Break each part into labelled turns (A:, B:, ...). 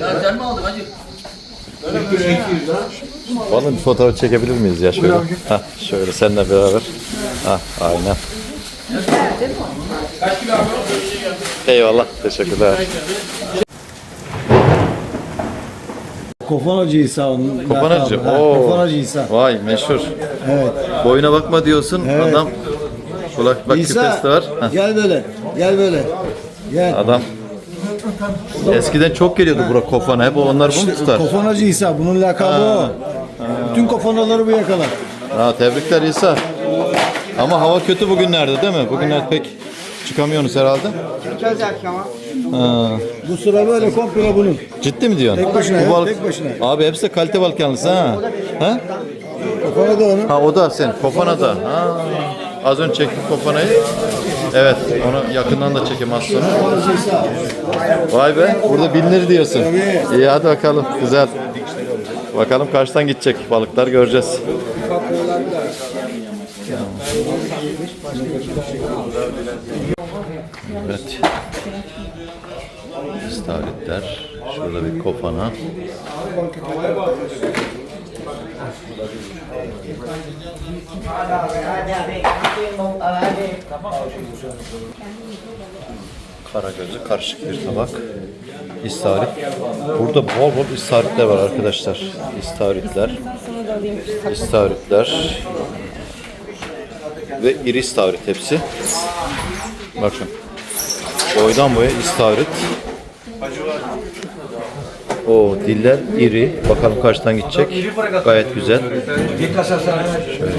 A: Ya sen mi aldın hacı?
B: Bana bir fotoğraf çekebilir miyiz ya şöyle? Hah, şöyle seninle beraber. Hah, aynen. Eyvallah, teşekkürler.
C: Kofanacı İsa onun.
B: Kofanacı,
C: lakabı. Ha,
B: oo.
C: Kofanacı İsa.
B: Vay meşhur.
C: Evet.
B: Boyuna bakma diyorsun,
C: Evet.
B: adam kulak bak
C: İsa
B: küpesi de var. Hah,
C: gel böyle. Gel böyle. Gel.
B: Adam Eskiden çok geliyordu bura kofana. Hep onlar bunu tutar.
C: Kofanacı İsa. Bunun lakabı o. Bütün kofanaları bu yakalar.
B: Ha, tebrikler İsa. Ama hava kötü bugünlerde değil mi? Bugünler pek çıkamıyorsunuz herhalde. Ha.
C: Bu sıra böyle komple bunun.
B: Ciddi mi diyorsun?
C: Tek başına
B: Bu
C: ya,
B: balık-
C: tek başına.
B: Abi hepsi de kalite balık yalnız ha. Ha?
C: Kofana da onun.
B: Ha o da sen kofana da. Ha. Az önce çektik kofanayı. Evet onu yakından da çekeyim az sonra. Vay be burada bilinir diyorsun. İyi hadi bakalım güzel. Bakalım karşıdan gidecek balıklar göreceğiz. Evet. İstavritler. Şurada bir kofana. Karagözlü karışık bir tabak. İstavrit. Burada bol bol istavritler var arkadaşlar. İstavritler. İstavritler. Ve iri istavrit hepsi. Bakın. Boydan boya istavrit. O diller iri. Bakalım kaçtan gidecek. Gayet güzel. Şöyle.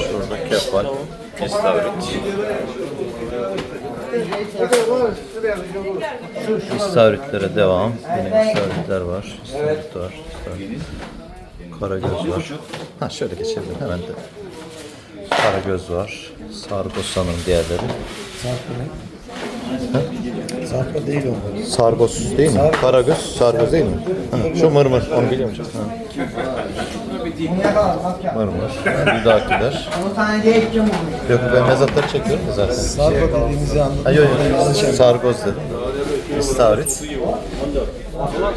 B: Şurada kefal. İstavrit. İstavritlere devam. Yine istavritler var. İstavrit var. İstavrit. Karagöz var. Ha şöyle geçelim hemen de. Karagöz var. Sargosan'ın diğerleri.
C: Sarpa değil o.
B: Sargos değil mi? Karagöz, sargos değil mi? Ha, şu mırmır, onu biliyor musun? Ha. Mırmır. Bir dahakiler. Yok ben mezatları çekiyorum da zaten.
C: Sarpa dediğimizi anladım.
B: Ha, yok yok. Sargoz dedim. İstavrit.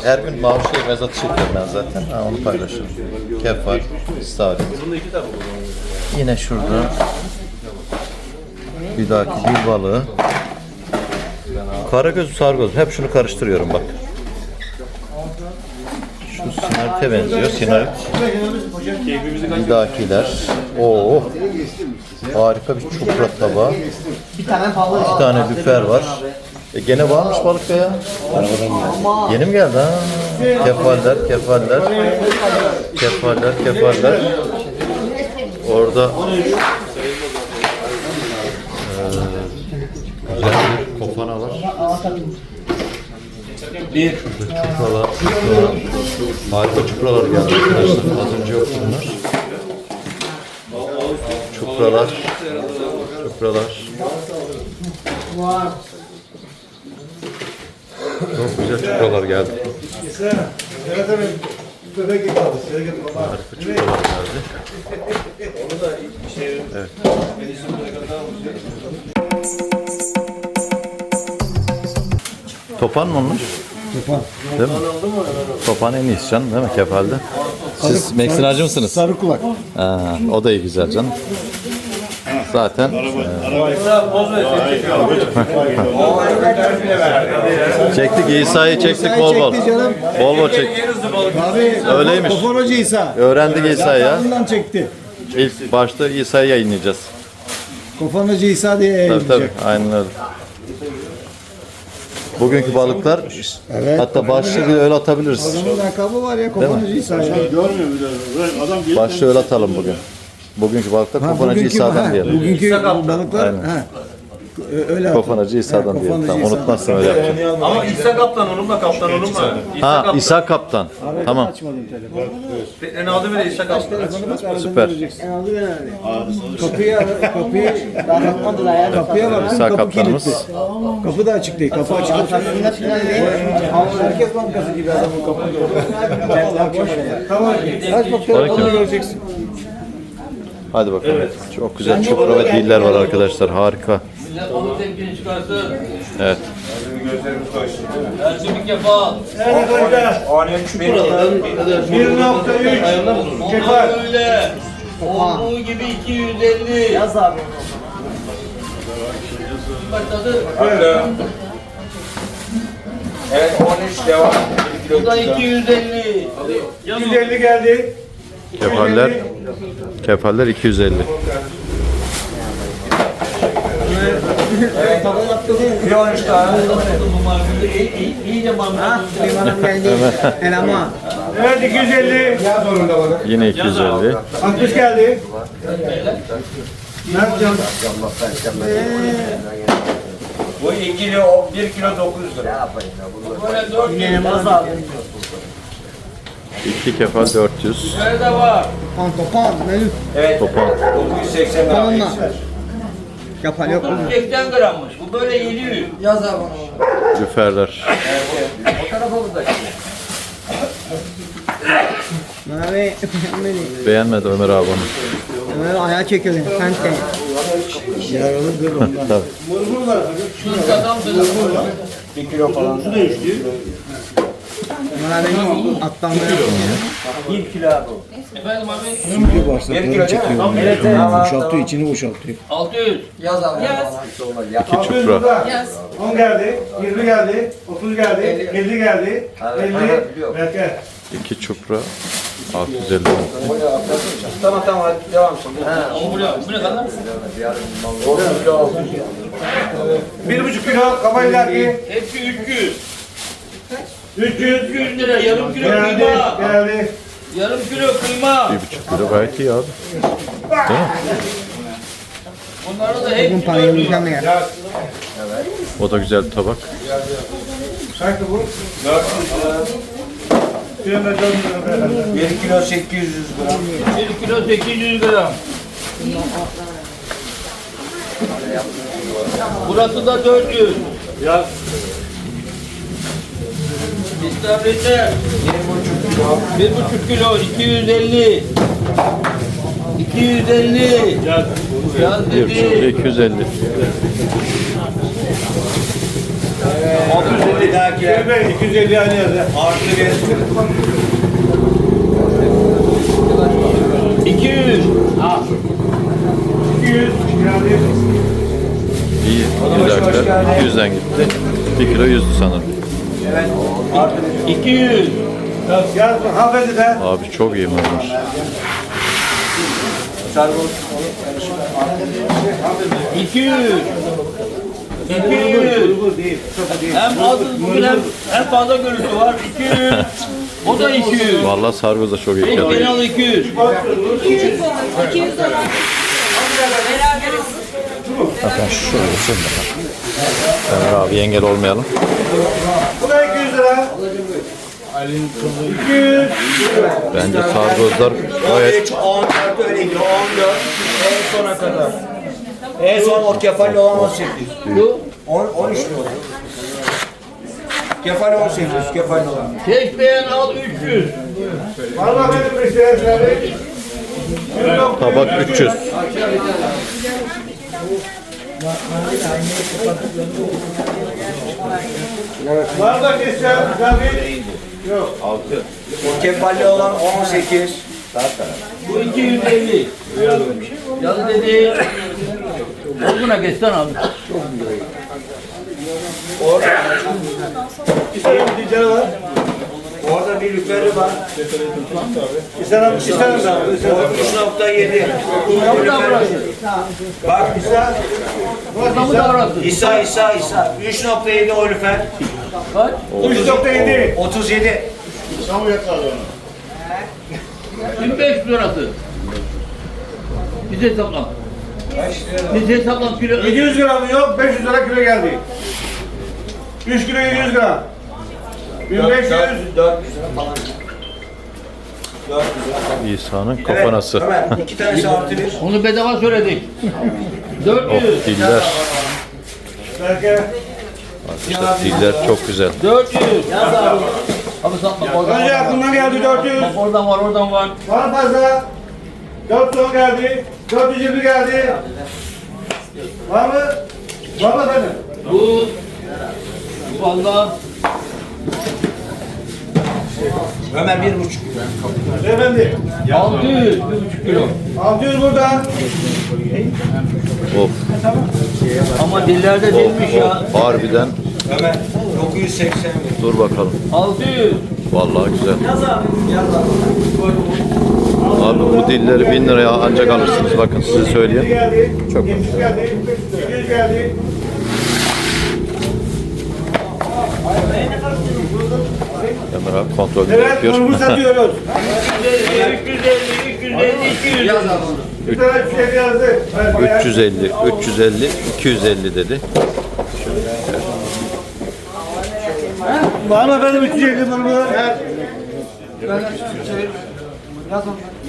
B: Her gün mavi şey mezat çekiyorum ben zaten. Ha, onu paylaşıyorum. Kefal, istavrit. Yine şurada bir dahaki bir balığı. Karagöz, sargoz. Hep şunu karıştırıyorum bak. Şu sinarite benziyor. Sinarit. Bir dahakiler. Oo. Harika bir çupra tabağı.
D: Bir tane balık.
B: İki tane lüfer var. E gene varmış balık ya. Yeni mi geldi ha? Kefaller, kefaller. Kefaller, kefaller. Orada eee, güzel bir kofana var. Bir. Çupralar, çupralar. Harika çupralar geldi arkadaşlar. Az önce yoktu bunlar. Çupralar. Çupralar. Çok güzel çupralar geldi. Harika çupralar geldi. Evet. Topan mı onlar?
C: Topan.
B: Değil mi? Topan en iyisi canım değil mi kefalde? Siz meksinacı mısınız?
C: Sarı kulak.
B: Ha, o da iyi güzel canım. Zaten e, çektik İsa'yı çektik bol bol.
C: çekti canım.
B: Bol bol çektik.
C: Abi
B: Öyleymiş.
C: Kofanacı İsa.
B: Öğrendik İsa'yı ya.
C: Çekti.
B: İlk başta İsa'yı yayınlayacağız.
C: Kofanacı İsa diye
B: Tabii tabii
C: yayınlayacak.
B: aynen öyle. Bugünkü balıklar
C: Evet.
B: hatta başlığı bile öyle atabiliriz.
C: Adamın lakabı var ya Kofanacı İsa ya.
B: Başlığı öyle atalım bugün. Bugünkü balıklar
C: Ha,
B: kofanacı
C: bugünkü-
B: İsa'dan
C: ha,
B: diyelim.
C: Bugünkü balıklar
B: Aynen.
C: ha. Öyle.
B: Kofanacı İsa'dan
C: kofanacı
B: Tamam
C: İsa'dan.
B: unutmazsam öyle yapacağım.
A: Ama İsa Kaptan onunla Kaptan onunla. İsa
B: Ha
A: Kaptan.
B: İsa Kaptan. Tamam.
C: Açmadım telefonu.
A: Teknenin adı bile İsa Kaptan.
C: Telefonu bak aradan
B: Süper.
C: göreceksin. Kapıya kapıyı kapıya bak.
B: İsa
C: kapı
B: Kaptanımız.
C: kilitli. Kapı da açık değil. Kapı açık. Herkes Bankası gibi adamın kapı. Tamam. Aç bak telefonu göreceksin.
B: Hadi bakalım. Çok güzel çupra ve diller var arkadaşlar. Harika.
A: Onun tepkini çıkarsın.
B: Evet.
A: Gözlerimiz doysun değil mi?
E: Erzurum kefal.
F: Evet arkadaşlar.
A: 13 bin.
F: 1.3 kefal.
E: Olduğu gibi 250. Yaz abi. Başladı.
A: Hakkı. Evet 13 devam. 1 kilo
E: Bu da
A: 300 gram.
E: 250.
F: 150 geldi.
B: Kefaller kefaller 250.
A: Bir 13 tane.
E: İyice mamla.
D: Elama.
F: Evet 250.
B: Yine 250.
F: 60 geldi. Ne yapacağım?
A: Bu 2 kilo 1 kilo 900 lira.
E: Böyle 400.
D: Yaz abi.
B: 2 kefal 400.
E: Nerede var?
D: Pan topan. Melih.
A: Evet.
B: Topal
A: 980 gram.
D: Onunla. Yapar yok mu?
E: 80 grammış. Bu böyle 700.
D: Yaz abi.
B: lüferler.
E: O tarafa da?
D: Mavi. Melih.
B: Beğenmedi Ömer abi onu.
D: Ömer ayağa çekelim. Sen de.
B: Tabii.
E: Şu adamsınız.
A: 1 kilo falan.
D: Ömer abi yapın ya.
A: 1 kilo abi.
E: Efendim abi?
A: 1 kilo değil mi? Evet.
F: Boşaltıyor, içini boşaltıyor.
E: 600.
D: Yaz abi. Yaz.
B: 2 çupra.
F: 10 geldi, 20 geldi, 30 geldi, 50 geldi, 50, Berke.
B: 2 çupra 650.
A: Tamam tamam hadi devam şimdi.
E: Ne? Bu ne kadar?
F: 1,5 kilo kabaylarki,
E: Hepsi 300.
F: 300
E: 300 lira. Yarım kilo
F: geldi,
E: kıyma.
F: geldi.
E: Yarım kilo kıyma.
B: 1,5 kilo gayet iyi abi. Değil mi?
E: Bunları da
D: parayı
E: 400.
D: bulacağım ya.
B: O da güzel bir tabak.
F: Kaçtı bu? 400 lira.
A: 1 kilo 800 gram.
E: 1 kilo 800 gram. Burası da 400.
F: Yaz.
E: İstavritler. 1,5 kilo 250. 250.
F: Yaz.
E: Yaz
B: 1,5 kilo
E: dedi.
B: 250.
A: 650 daha.
F: Gelme, 250 aynı yerde.
A: Artı 1.
E: 200.
F: 200 geldi.
B: İyi. Güzellikler. 100'den gitti. 1 kilo 100'dü sanırım.
A: Evet. Artı
E: 200.
F: Yaz, yaz, hanımefendi de.
B: Abi çok iyi olmuş.
A: Sargon.
E: 200. 200.
F: Bu değil, çok değil.
E: Hem az bugün hem, hem fazla görüntü var. 200. O da 200.
B: Vallahi sargoz da çok iyi
E: En
B: geldi.
E: genel 200.
G: 200 dolar. 200 dolar. Beraberiz.
B: Bakın şöyle şöyle. Ömer abi engel olmayalım.
F: Bu da 200 lira. 200.
B: Bence sargozlar gayet
A: 13, 14 öyle gidiyor. 14 en sona kadar. En son o kefal olan 18.
E: Bu
A: 10, 13 mi oluyor? Kefal 18, kefal olan.
E: tek beğen al 300.
F: Var mı efendim bir şöyle?
B: tabak 300.
F: Var da isteyen tabii. Yok.
A: O kefalli olan 18.
E: Bu 250. Yazı dedi. Bozuna geçsen abi.
A: Orada,
F: İsteyen bir ticari var.
A: Orada bir lüferi var.
F: Var.
A: O 3.7.
E: Kapı da burası.
A: Bak İsa,
E: da.
A: İsa, İsa, İsa. 3.7 o lüfer.
E: Kaç?
F: 3.7.
A: 37.
E: 1500 lirası. Bize hesaplan. Bize hesaplan kilo.
F: 700 gram yok, 500 lira kilo geldi. 3 kilo 700 gram. 1500.
A: 400 falan. 400.
B: İsa'nın kafanası.
A: Ömer, iki tanesi artı bir.
E: Onu bedava söyledik. 400.
B: Of diller.
F: Belki
B: Arkadaşlar diller çok güzel.
E: 400. Yaz abi. Abi satma. Oradan
F: önce
E: var.
F: aklımdan geldi 400.
E: Bak oradan var oradan var.
F: Var fazla. 410 geldi. 420 geldi. Var mı? Var mı efendim?
E: Bu Fazla.
A: Ömer bir buçuk.
F: Beyefendi.
E: 600. 1,5 kilo.
F: 600 burada.
B: Of
E: Ama dillerde değilmiş ya.
B: harbiden
A: Ömer 980
B: dur bakalım.
E: 600.
B: Vallahi güzel. Abi bu dilleri 1000 liraya ancak alırsınız. Bakın size söyleyeyim. Çok
F: 700 geldi. 800 geldi.
B: Ömer abi kontrol
F: Evet,
B: yapıyor.
F: bunu satıyoruz.
E: 250, 250, 200.
F: Bir tane bir şey yazdı. Evet, bayağı.
B: 350, 350, 250 dedi.
F: Var mı efendim 350 var mı?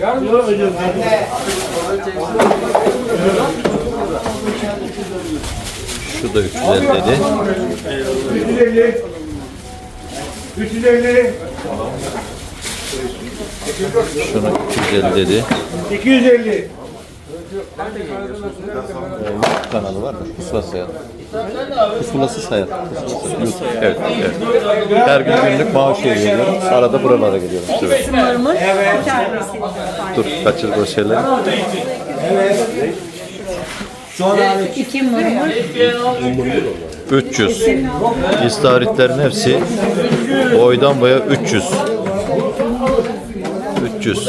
F: Yarın mı hocam?
B: Şu da 350 dedi.
F: 350. 350.
B: Şuna 250 dedi.
F: 250.
B: kanalı var mı? Pusula Sayat. Pusulası. YouTube. Evet, evet. Her gün günlük Mavşehir'e geliyorum. Arada buralara geliyorum. Evet.
G: Evet.
B: Dur kaçır o şeyleri.
G: İki mırmır.
B: 300. İstaritlerin hepsi boydan boya 300. 300.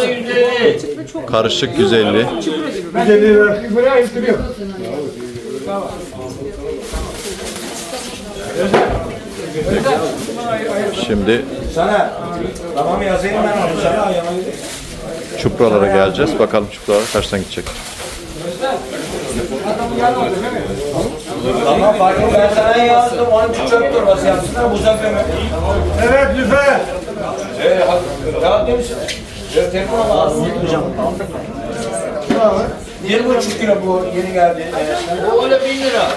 B: Karışık 150.
F: 150 ver. Buraya ayıttırıyor.
B: Şimdi.
A: Tamam yazayım ben
B: çupralara geleceğiz. Bakalım çupralara kaçtan gidecek.
A: Tamam fark yok ben sana yazdım. Onun için çöp torbası yapsınlar. Muzaffer mi?
F: Evet lütfen.
A: Ya demiş. Ya telefon al ağzını yıkayacağım. Bir buçuk kilo bu yeni geldi.
E: O öyle 1000 lira.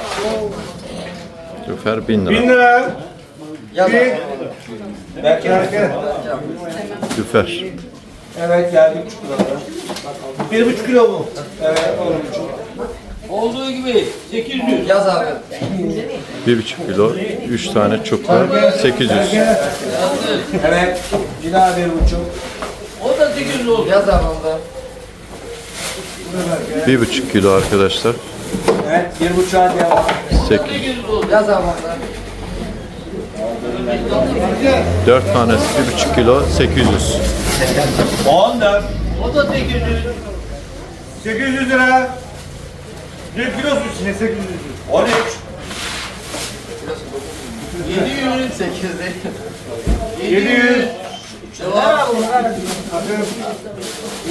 B: Lüfer 1000
F: 1000
B: lira.
F: lira. Bir.
A: Belki
F: Gel.
B: Lüfer.
A: evet geldi buçuk kilo.
F: Bir buçuk kilo bu.
A: Evet on buçuk.
E: Olduğu gibi 800.
B: 1,5 kilo. 3 tane çupra. 800.
A: Evet. Bir daha bir buçuk.
E: O da 800 oldu.
B: 1,5 kilo arkadaşlar.
A: Evet bir buçuğa devam.
B: 8.
E: 800 oldu.
B: 4 tanesi 1,5 kilo 800.
A: 14.
E: O da 800.
F: 800 lira. Bir kilosu ne 800 lira?
A: 13.
E: 700.
F: 700.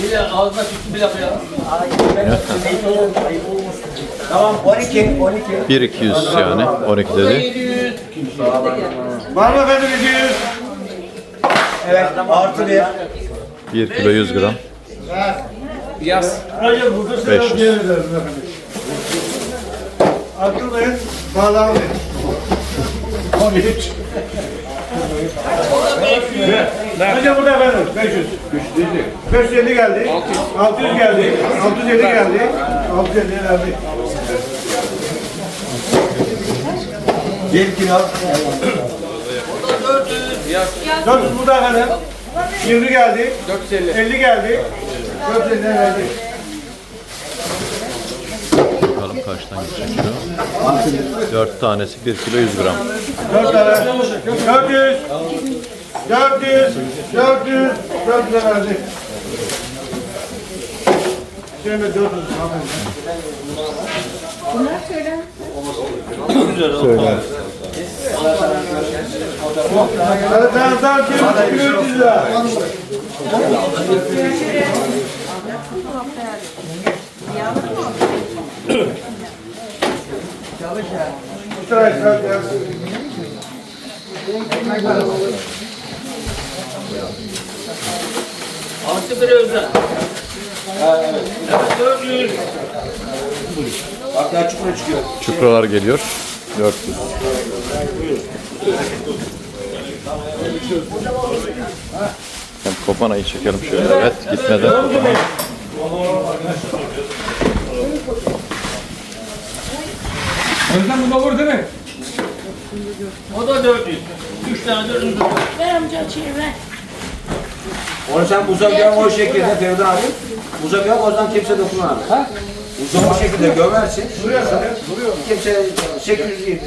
E: Bir de ağzına tütsü bir laf ya.
A: Tamam 12. 12.
B: 1,200 yani. 12
E: O da
B: dedi.
E: 700.
F: Var mı efendim 200?
A: Evet artı bir.
B: 1 kilo 100 gram.
F: Hocam burada sıra
B: 500.
F: Atılmayın. Bağlamayın. 13. Hocam burada efendim 500. 550 geldi. 600 geldi. 650 geldi. 650 geldi.
A: 1 kilo.
F: 400 burada efendim. 20 geldi. 450. 50 geldi. 450 geldi.
B: Bakalım kaçtan şu. 4 tanesi 1 kilo 100 gram.
F: 4 tane. 400. 400. 400. 400 verdi. Şimdi 400. Hadi tamam tamam. Şimdi 400 lira. Sıra sıra sıra.
E: Artı bir özel. Evet 400.
A: Hatta çukura çıkıyor.
B: Çupralar geliyor. 400. Hem kopanayı çekelim şöyle. Evet gitmeden.
F: Özlem bunda olur değil mi?
E: O da 400. 3 tane de ürün var.
G: Ver amca çevir.
A: Onu sen buza göm o şekilde Feride abi. Buza göm o zaman kimse dokunmaz. Ha? Buza o şekilde gömersin. Kimse 807.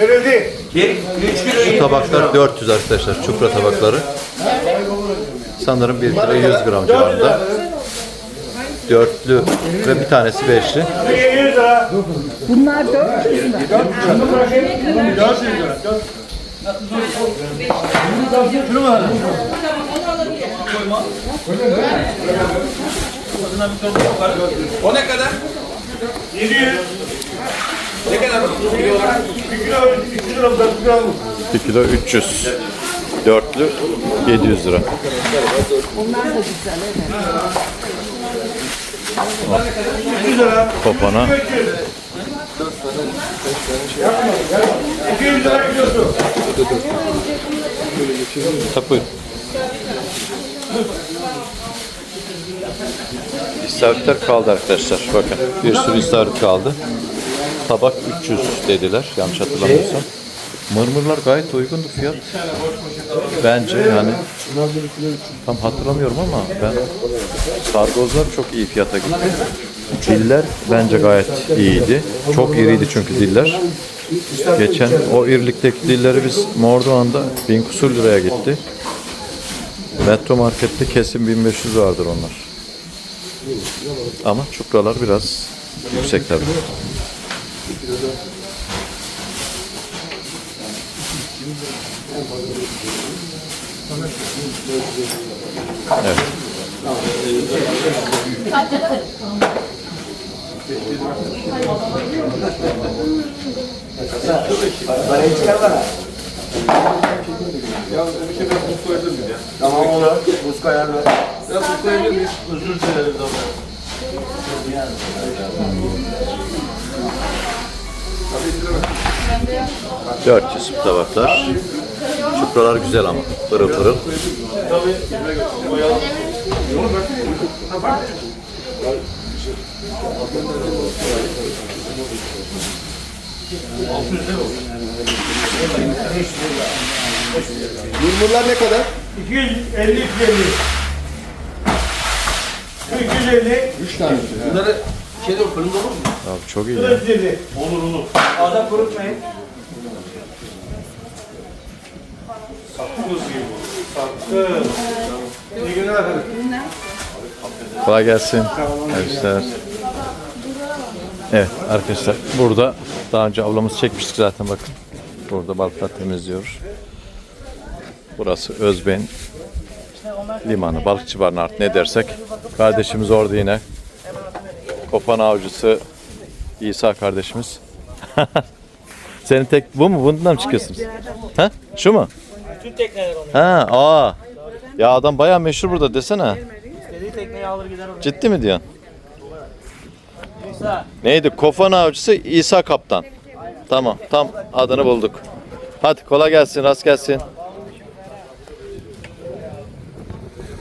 F: Verildi.
A: Bir, üç kilo
B: Bu tabaklar 400 arkadaşlar. Çupra tabakları. Sanırım 1 kilo 100 gram civarında. Dörtlü ve bir tanesi beşli.
F: 700 lira.
G: Bunlar 400 lira.
F: Şunu bırakayım. 400 lira.
E: Kafasına bir torba yukarı.
A: O ne kadar?
F: 700.
A: Ne kadar?
F: 1 kilo, 2 kilo, 4 kilo.
B: 1 kilo 300. Dörtlü 700 lira.
G: Bunlar da güzel evet.
F: 100 lira.
B: Kopana
F: 200 lira kilosu.
B: Tapu. İstavritler kaldı arkadaşlar. Bakın bir sürü istavrit kaldı. Tabak 300 dediler yanlış hatırlamıyorsam. Mırmırlar gayet uygundu fiyat. Bence yani tam hatırlamıyorum ama ben sargozlar çok iyi fiyata gitti. Diller bence gayet iyiydi. Çok iriydi çünkü diller. Geçen o irilikteki dilleri biz Mordoğan'da bin kusur liraya gitti. Metro markette kesin 1500 vardır onlar. Ama çupralar biraz yüksek tabii. Evet.
A: Parayı çıkar bana. Tamam olur. Buz koyar ver.
E: Özür dileriz ama.
B: Evet. 400 tabaklar. Çupralar güzel ama pırıl pırıl.
F: Yumurlar ne kadar? 250 250. Şu 250. 3 tane.
A: Bunları şeyde fırında olur mu?
B: Abi çok iyi ya.
F: 450.
A: Fazla kurutmayın.
F: İyi günler efendim.
B: Kolay gelsin. Arkadaşlar. Evet arkadaşlar burada daha önce ablamız çekmiştik zaten bakın. Burada balıklar temizliyoruz. Burası Özben limanı, balıkçı barınağı ne dersek. Kardeşimiz orada yine. Kopan avcısı İsa kardeşimiz. Senin tek bu mu? Bundan mı çıkıyorsunuz? Ha? Şu mu?
E: Tüm tekneler onun.
B: Ha, aa. Ya adam bayağı meşhur burada desene.
E: İstediği tekneyi alır gider oraya.
B: Ciddi mi diyorsun? Neydi? Kofan avcısı İsa Kaptan. Tamam, tam adını bulduk. Hadi kolay gelsin, rast gelsin.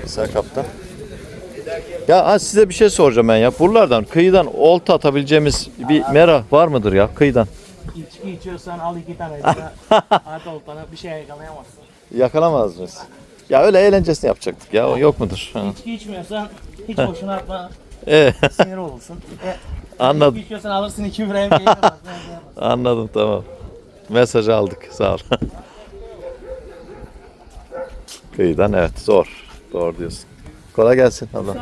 B: İsa Kaptan. Ya ha, size bir şey soracağım ben ya. Buralardan, kıyıdan olta atabileceğimiz bir mera var mıdır ya kıyıdan?
E: İçki içiyorsan al iki tane. At oltana bir şey yakalayamazsın.
B: Yakalamaz mıyız? Ya öyle eğlencesini yapacaktık ya. O yok mudur? Ha.
E: İçki içmiyorsan hiç boşuna atma.
B: Evet,
E: Sinir olursun. E,
B: anladım.
E: İçki içiyorsan alırsın iki keyif alırsın.
B: Anladım tamam. Mesajı aldık. Sağ ol. Kıyıdan evet zor. Doğru diyorsun. Kolay gelsin abla.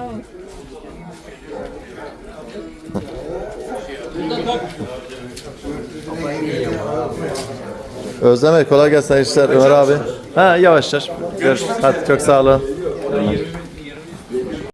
B: Özlem Bey kolay gelsin. İşler. Ömer abi. Ha yavaş yavaş. Görüşürüz. Hadi çok sağ olun.